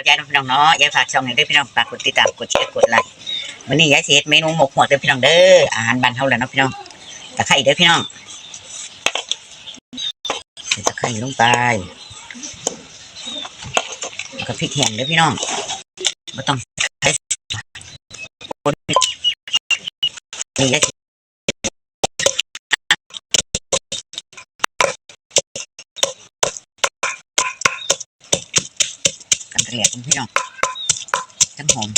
กระจายพี่น้องเนาะย่าฝากช่องให้ด้วยพี่น้องฝากกดติดตามกดแชร์กดไลค์วันนี้ยายเสียเมนูหมกหัวเด้อพี่น้องเด้ออาหารบ้านเฮาแล้วเนาะพี่น้องตะไคร้เด้อพี่น้องตะไคร้ลงไปแล้วก็พริกแห้งเด้อพี่น้องไม่ต้องใช้คนนี่ยายสิ กันเรียกพี่น้องจังหอม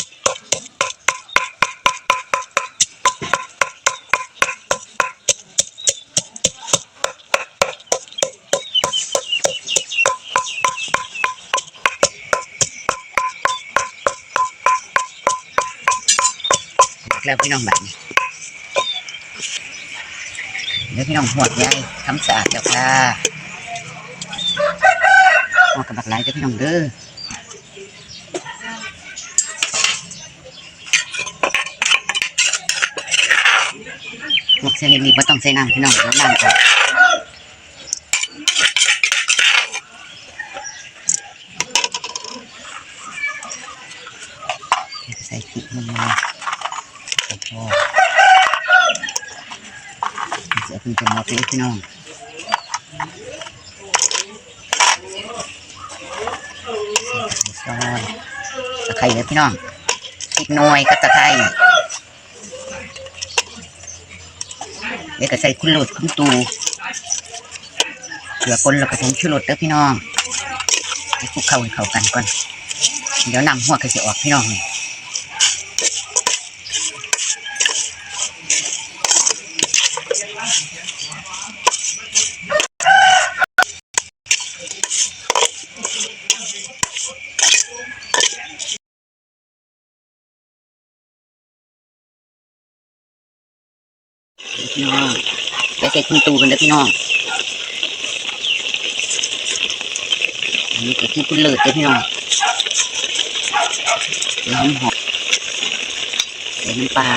แล้วพี่น้องแบบนี้เดี๋ยวพี่น้องหวดยายทำสะอาดเจ้าค่ะหวดกับบักไหลเด้อพี่น้องเด้อ หวดเส้นนี้ไม่ต้องใส่น้ำพี่น้องเดี๋ยวน้ำก่อนใส่พริกมันมาโอ้โหเสียคุณจะมาเป็นพี่น้องซอยตะไคร้เลยพี่น้องพริกหน่อยกับตะไคร้ เดี๋ยวก็ใส่คุณหลุดคุณตูเกลือป่นแล้วก็ผงชูรสเด้อพี่น้องให้คลุกเข้าให้เข้ากันก่อน เดี๋ยวนำหัวก็จะออกพี่น้อง พี่น้องไปใส่คุณตูกันเด้อพี่น้องอันนี้ก็คือคุณเลิศเด้อพี่น้องเดี๋ยวหอมหอมใส่น้ำปลา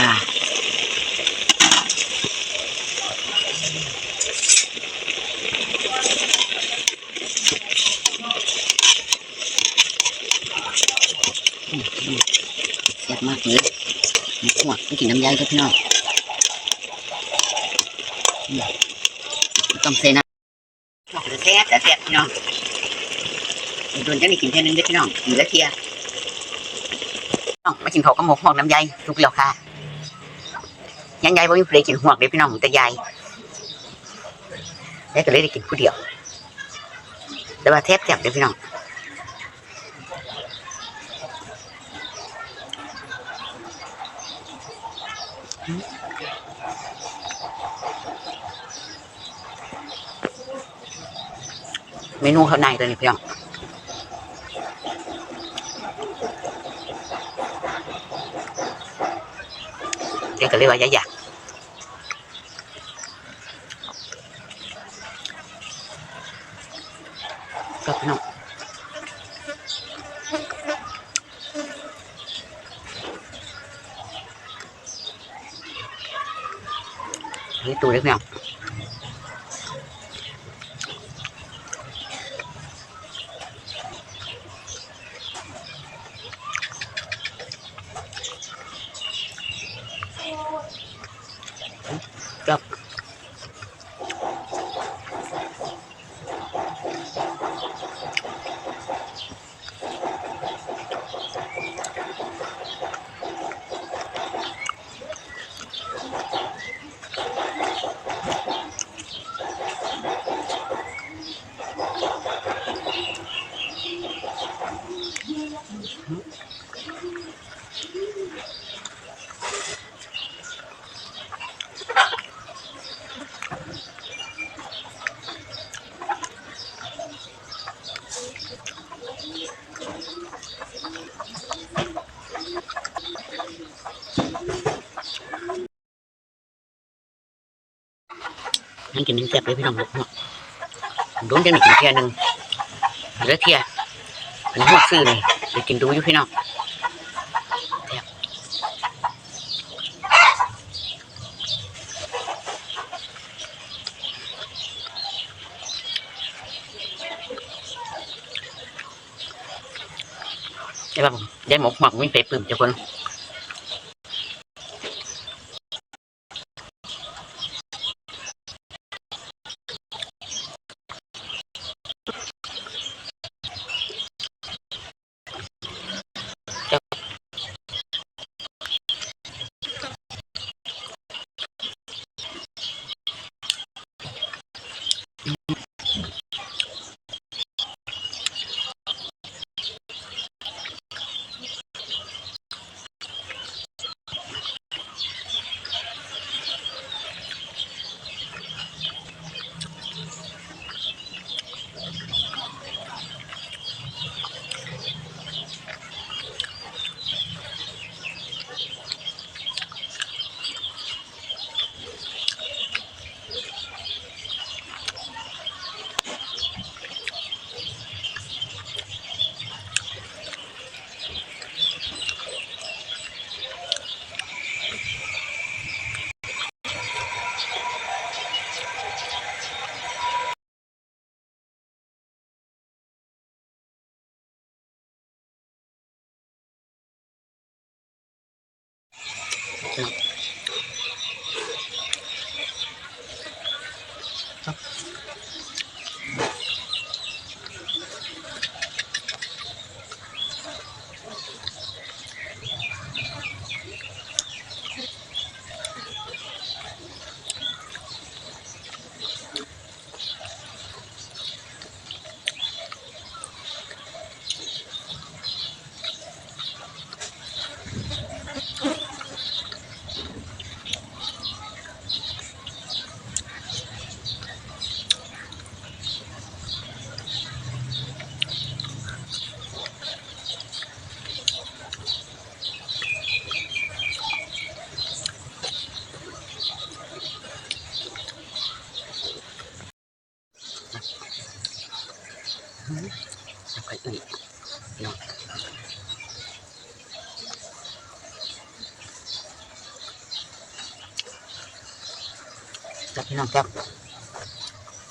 แซ่บมากเลยหมูหัวไปกินน้ำยายเด้อพี่น้อง ต้องเซนะจะแซ่บแต่แซ่บพี่น้องโดนจังได้กินเท่านึงด้อพี่น้องกินแล้วเทียน้องมากินข้ากับหมกหอกน้ำใยทุกแล้วค่ะยังยายบ่มีเพลกินหวกเด้อพี่น้องแต่ยายยายก็เลยได้กินผู้เดียว แต่ว่าแทบแซ่บเด้อพี่น้องอ เมนูข้างในตัวนี้พี่น้องเดี๋ยวก็เรียกว่ายายอยากก็พี่น้องนี่ตูเล็กพี่น้อ นั่นกินนึ่งแซ่บเลยพี่น้องลูกเนาะโดนจังได้ กินเทียหนึงเหลือเทียอันนี้หมดซื้อนี่ไปกินดูอยู่พี่น้องได้ป่ะผมได้หมกหมักวิ่งไปปื้มเจ้าคน แจับพี่น้องครับ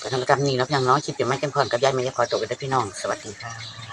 กระทำกรรมนี้แล้วพี่น้องคิดเป็นไม่กันพรกับยายไม่ยาขอจบกันได้อพี่น้อง สวัสดีครับ